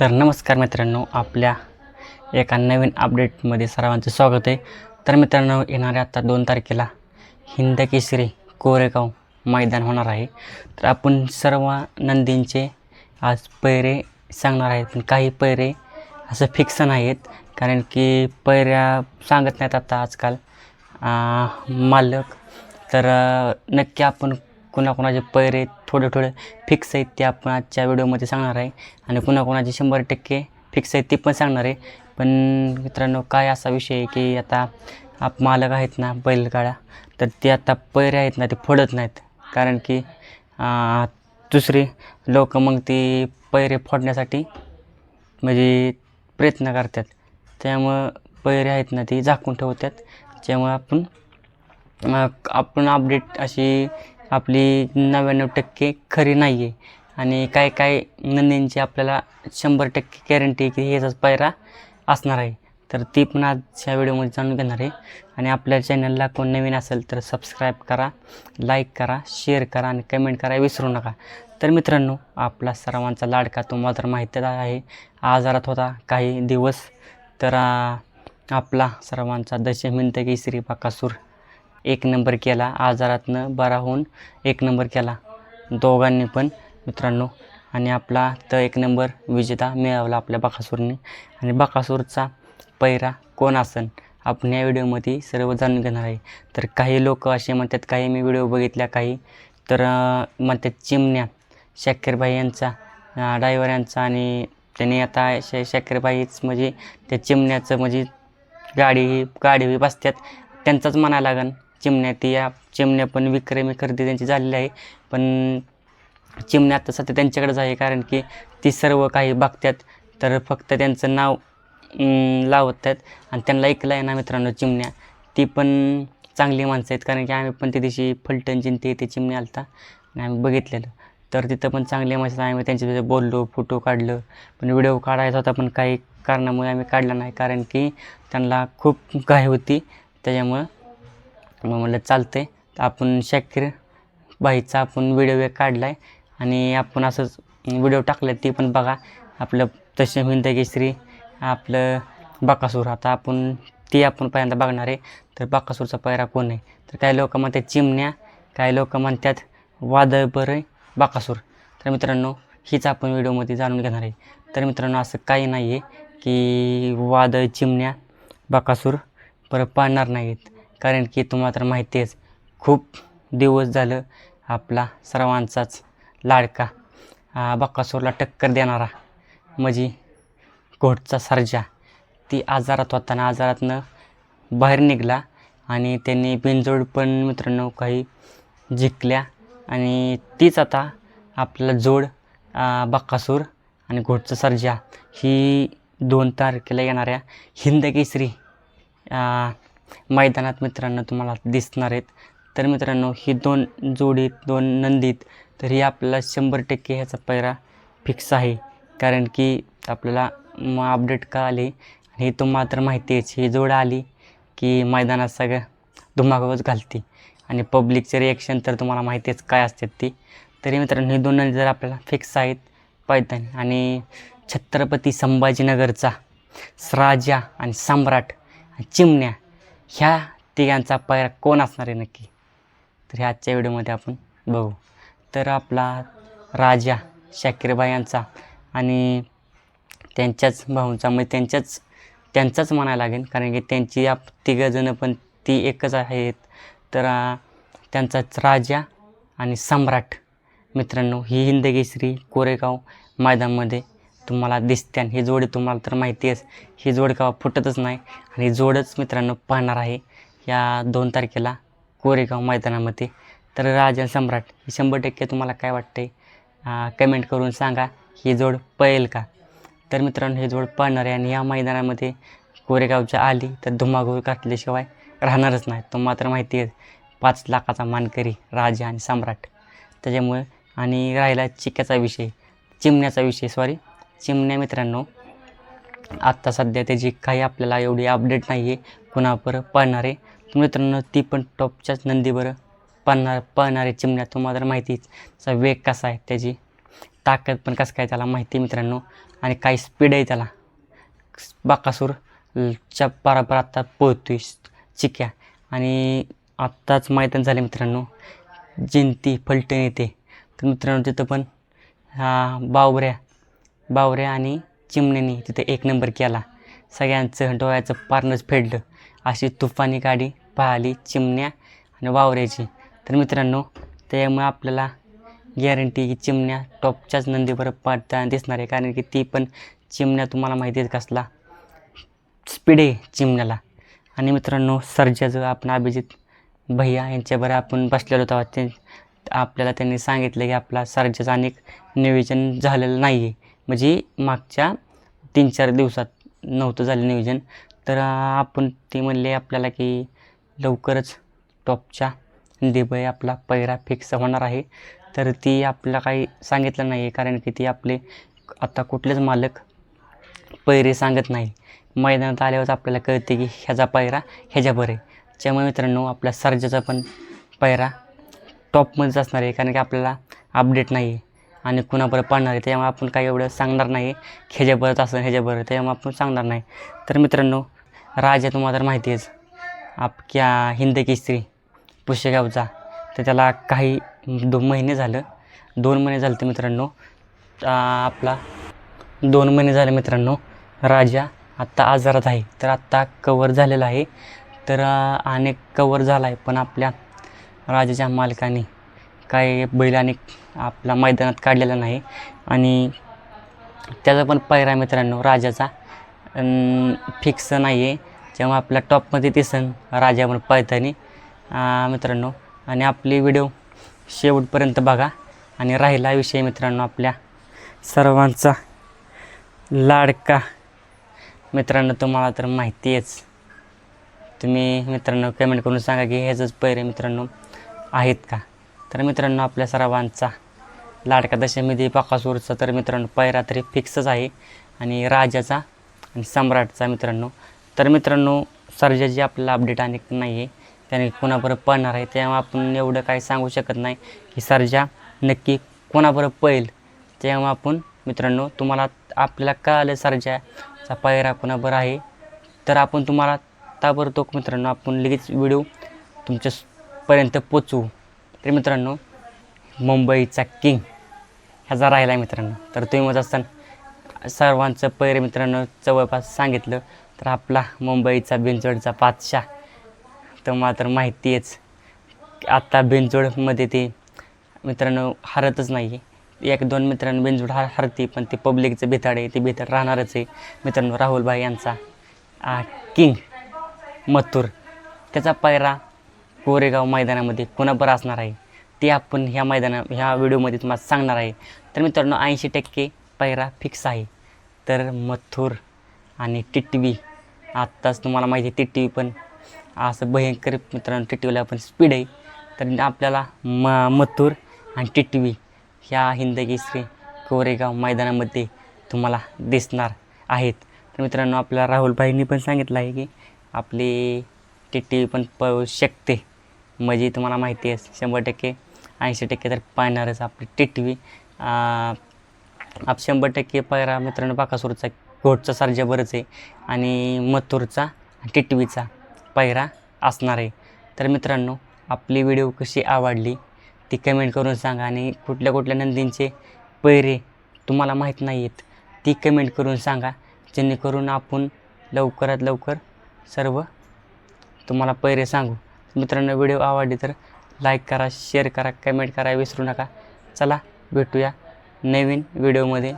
तर नमस्कार मित्रांनो आपल्या एका नवीन अपडेटमध्ये सर्वांचं स्वागत आहे. तर मित्रांनो येणाऱ्या आता दोन तारखेला हिंद केसरी कोरेगाव मैदान होणार आहे. तर आपण सर्व नंदींचे आज पैरे सांगणार आहेत पण काही पैरे असं फिक्स नाहीत कारण की पैऱ्या सांगत नाहीत आता आजकाल मालक. तर नक्की आपण कुणाकुणाचे पैरे थोडे थोडे फिक्स आहेत ते आपण आजच्या व्हिडिओमध्ये सांगणार आहे. आणि कुणाकुणाचे शंभर टक्के फिक्स आहेत ते पण सांगणार आहे. पण मित्रांनो काय असा विषय आहे की आता आप मालक आहेत ना बैलगाड्या तर ते आता पैरे आहेत ना ते फोडत नाहीत. कारण की दुसरी लोक मग ती पैरे फोडण्यासाठी म्हणजे प्रयत्न करतात. त्यामुळं पैरे आहेत ना ती झाकून ठेवतात. त्यामुळं आपण आपण अपडेट अशी आपली नव्याण्णव टक्के खरी नाही आहे आणि काय काय नंदींची आपल्याला शंभर टक्के गॅरंटी की ह्याचाच पायरा असणार आहे. तर ती पण आजच्या व्हिडिओमध्ये जाणून घेणार आहे. आणि आपल्या चॅनलला कोण नवीन असेल तर सबस्क्राईब करा लाईक करा शेअर करा आणि कमेंट करा विसरू नका. तर मित्रांनो आपला सर्वांचा लाडका तुम्हाला तर माहितीच आहे. आजारात होता काही दिवस तर आपला सर्वांचा दशमिंत श्री बाकासूर एक नंबर केला आजारातनं बरा होऊन एक नंबर केला. दोघांनी पण मित्रांनो. आणि आपला तर एक नंबर विजेता मिळवला आपल्या बकासूरने. आणि बकासूरचा पैरा कोण असन? आपण या व्हिडिओमध्ये सर्व जाणून घेणार आहे. तर काही लोक असे म्हणतात काही मी व्हिडिओ बघितल्या काही. तर म्हणतात चिमण्या शाकीरबाई यांचा ड्रायव्हर यांचा आणि त्यांनी आता श शाकीरबाईच म्हणजे त्या चिमण्याचं म्हणजे गाडी गाडी बसतात त्यांचाच म्हणायला लागन. चिमण्या ती या चिमण्या पण विक्रमी खरेदी त्यांची झालेली आहे. पण चिमण्या आता सध्या त्यांच्याकडेच आहे कारण की ती सर्व काही बघतात तर फक्त त्यांचं नाव लावत आहेत. आणि त्यांना ऐकलं आहे ना मित्रांनो चिमण्या ती पण चांगली माणसं आहेत कारण की आम्ही पण त्या दिवशी फलटण ते ते चिमणी आलता आणि आम्ही बघितलेलं. तर तिथं पण चांगली माणसं आम्ही त्यांच्यासोबत बोललो फोटो काढलं. पण व्हिडिओ काढायचा होता पण काही कारणामुळे आम्ही काढला नाही कारण की त्यांना खूप घाई होती. त्याच्यामुळं मग म्हणलं चालतं आहे तर आपण शाकीर बाईचा आपण व्हिडिओ काढला आहे आणि आपण असंच व्हिडिओ टाकले ते पण बघा. आपलं तसे विंदगेश्री आपलं बाकासूर. आता आपण ती आपण पहिल्यांदा बघणार आहे. तर बाकासूरचा पायरा कोण आहे? तर काही लोक म्हणतात चिमण्या काही लोक म्हणतात वादळ बरं बाकासूर. तर मित्रांनो हीच आपण व्हिडिओमध्ये जाणून घेणार आहे. तर मित्रांनो असं काही नाही आहे की वादळ चिमण्या बाकासूर परत पाळणार नाहीत. कारण की तुम्हाला तर माहिती आहेच खूप दिवस झालं आपला सर्वांचाच लाडका बक्कासूरला टक्कर देणारा म्हणजे घोटचा सर्जा ती आजारात होताना आजारातनं बाहेर निघाला आणि त्यांनी बिनजोड पण मित्रांनो काही जिंकल्या आणि तीच आता आपला जोड बक्कासूर आणि घोटचा सर्जा ही दोन तारखेला येणाऱ्या हिंद केसरी मैदानात मित्रांनो तुम्हाला दिसणार आहेत. तर मित्रांनो ही दोन जोडीत दोन नंदीत तर ही आपल्याला शंभर टक्के ह्याचा पैरा फिक्स आहे. कारण की आपल्याला मग अपडेट का आले आणि हे तुम्हाला तर माहिती आहेच ही जोड आली की मैदानात सगळं धुमाकूच घालते. आणि पब्लिकचे रिॲक्शन तर तुम्हाला माहिती आहेच काय असतात ती. तरी मित्रांनो ही दोन नंदी जर आपल्याला फिक्स आहेत पैठण आणि छत्रपती संभाजीनगरचा राजा आणि सम्राट आणि चिमण्या ह्या तिघांचा पैरा कोण असणार आहे नक्की? तर ह्या आजच्या व्हिडिओमध्ये आपण बघू. तर आपला राजा शाकीरबाई यांचा आणि त्यांच्याच भाऊंचा म्हणजे त्यांच्याच त्यांचाच म्हणायला लागेल. कारण की त्यांची आप तिघंजणं पण ती एकच आहेत. तर त्यांचाच राजा आणि सम्राट मित्रांनो ही हिंदकेसरी कोरेगाव मैदानमध्ये तुम्हाला दिसते आणि ही जोडी तुम्हाला तर माहिती आहेच. ही जोड का फुटतच नाही आणि ही जोडच मित्रांनो पाहणार आहे. या दोन तारखेला कोरेगाव मैदानामध्ये. तर राजा आणि सम्राट ही शंभर टक्के तुम्हाला काय वाटते कमेंट करून सांगा ही जोड पळेल का? तर मित्रांनो ही जोड पाहणार आहे आणि या मैदानामध्ये कोरेगावच्या आली तर धुमाकूळ घातल्याशिवाय राहणारच नाही. तो मात्र माहिती आहे. पाच लाखाचा मानकरी राजा आणि सम्राट. त्याच्यामुळे आणि राहिला चिक्याचा विषय चिमण्याचा विषय सॉरी चिमण्या मित्रांनो आत्ता सध्या त्याची काही आपल्याला एवढी अपडेट नाही आहे कुणावर पाहणार आहे. तर मित्रांनो ती पण टॉपच्याच नंदीवर पाहणार पाहणारे चिमण्या. तुम्हाला तर माहितीच त्याचा वेग कसा आहे त्याची ताकद पण कसं काय त्याला माहिती आहे मित्रांनो. आणि काही स्पीड आहे त्याला. बाकासूर च्या बराबर आत्ता पोहतो चिक्या. आणि आत्ताच मैदान झाले मित्रांनो. जिंती फलटण येते तर मित्रांनो तिथं पण हा बावऱ्या बावऱ्या आणि चिमण्याने तिथे एक नंबर केला. सगळ्यांचं डोळ्याचं पारणंच फेडलं. अशी तुफानी गाडी पाहिली चिमण्या आणि वावऱ्याची तर मित्रांनो त्यामुळे आपल्याला गॅरंटी की चिमण्या टॉपच्याच नंदीवर पाडताना दिसणार आहे. कारण की ती पण चिमण्या तुम्हाला माहिती आहे कसला? स्पीड आहे चिमण्याला. आणि मित्रांनो सर्जाचं आपण अभिजित भैया यांच्याबरोबर आपण बसलेलो तेव्हा ते आपल्याला त्यांनी सांगितलं की आपला सर्जाचं अनेक नियोजन झालेलं नाही आहे म्हणजे मागच्या तीन चार दिवसात नव्हतं झालं नियोजन. तर आपण ते म्हणले आपल्याला की लवकरच टॉपच्या दिबय आपला पैरा फिक्स होणार आहे. तर ती आपल्याला काही सांगितलं नाही आहे कारण की ती आपले आता कुठलेच मालक पैरे सांगत नाही. मैदानात आल्यावरच आपल्याला कळते की ह्याचा पैरा ह्याच्यावर आहे. त्यामुळे मित्रांनो आपल्या सर्जाचा पण पैरा टॉपमध्येच असणार आहे कारण की आपल्याला अपडेट नाही आहे आणि कुणाबरोबर पाडणार आहे त्यामुळे आपण काही एवढं सांगणार नाही. ह्याच्याबरोबर असं ह्याच्याबरोबर त्यामुळे आपण सांगणार नाही. तर मित्रांनो राजा तुम्हाला तर माहिती आहेच. आपल्या हिंद स्त्री पुष्यगावचा तर त्याला काही दोन महिने झालं. दोन महिने झाले ते मित्रांनो. आपला दोन महिने झाले मित्रांनो. राजा आत्ता आजारात आहे. तर आत्ता कवर झालेला आहे. तर अनेक कवर झाला आहे पण आपल्या राजाच्या मालकाने काही बैल आपला मैदानात काढलेला नाही. आणि त्याचा पण पैरा मित्रांनो राजाचा. फिक्स नाही आहे जेव्हा आपल्या टॉपमध्ये दिसन राजा पण पळताना मित्रांनो. आणि आपली व्हिडिओ शेवटपर्यंत बघा. आणि राहिला विषय मित्रांनो आपल्या सर्वांचा. लाडका. मित्रांनो तुम्हाला तर माहिती आहेच तुम्ही मित्रांनो कमेंट करून सांगा की ह्याचंच पैरे मित्रांनो आहेत का? तर मित्रांनो आपल्या सर्वांचा लाडका दशमीदी पाकासूरचा तर मित्रांनो पैरात्री फिक्सच आहे. आणि राजाचा आणि सम्राटचा मित्रांनो. तर मित्रांनो सर्जाची आपल्याला अपडेट आणि नाही आहे त्याने कोणाबरोबर पळणार आहे तेव्हा आपण एवढं काही सांगू शकत नाही की सर्जा नक्की कोणाबरोबर पळेल. तेव्हा आपण मित्रांनो तुम्हाला आपल्याला कळालं सर्जाचा पायरा कोणाबरोबर आहे. तर आपण तुम्हाला ताबडतोब मित्रांनो आपण लगेच व्हिडिओ तुमच्यापर्यंत पोचवू तर मित्रांनो मुंबईचा किंग ह्याचा राहिला आहे मित्रांनो. तर तुम्ही मत असताना सर्वांचं पैर मित्रांनो जवळपास सांगितलं तर आपला मुंबईचा बिनचोडचा बादशाह तुम्हाला तर माहिती आहेच. आत्ता बेंजोडमध्ये ते मित्रांनो हरतच नाही एक दोन मित्रांनो बिनजोड हर हरते पण ते पब्लिकचं भिताड आहे ते भिताड राहणारच आहे. मित्रांनो राहुलभाई यांचा आ, किंग मथुर. त्याचा पायरा कोरेगाव मैदानामध्ये कोणाबरोबर असणार आहे ते आपण ह्या मैदाना ह्या व्हिडिओमध्ये तुम्हाला सांगणार आहे. तर मित्रांनो ऐंशी टक्के पायरा फिक्स आहे. तर मथुर आणि टिटवी आत्ताच तुम्हाला माहिती आहे टिटवी पण असं भयंकर मित्रांनो टिटवीला पण स्पीड आहे. तर आपल्याला म मथुर आणि टिटवी ह्या हिंदकेसरी कोरेगाव मैदानामध्ये तुम्हाला दिसणार आहेत. तर मित्रांनो आपल्या राहुलभाईंनी पण सांगितलं आहे की आपली टिटवी पण पळू शकते. म्हणजे तुम्हाला माहिती आहे. शंभर टक्के ऐंशी टक्के तर पाहणारच आपली टिटवी. आप शंभर टक्के पायरा मित्रांनो बाकासूरचा घोटचा सारख्या बरंच आहे. आणि मथुरचा टिटवीचा पायरा असणार आहे. तर मित्रांनो आपली व्हिडिओ कशी आवडली ती कमेंट करून सांगा. आणि कुठल्या कुठल्या नंदींचे पैरे तुम्हाला माहीत नाही आहेत ती कमेंट करून सांगा. जेणेकरून आपण लवकरात लवकर सर्व तुम्हाला पैरे सांगू. मित्रांनो व्हिडिओ आवडली तर लाईक करा शेअर करा कमेंट करा विसरू नका. चला भेटूया नवीन व्हिडिओमध्ये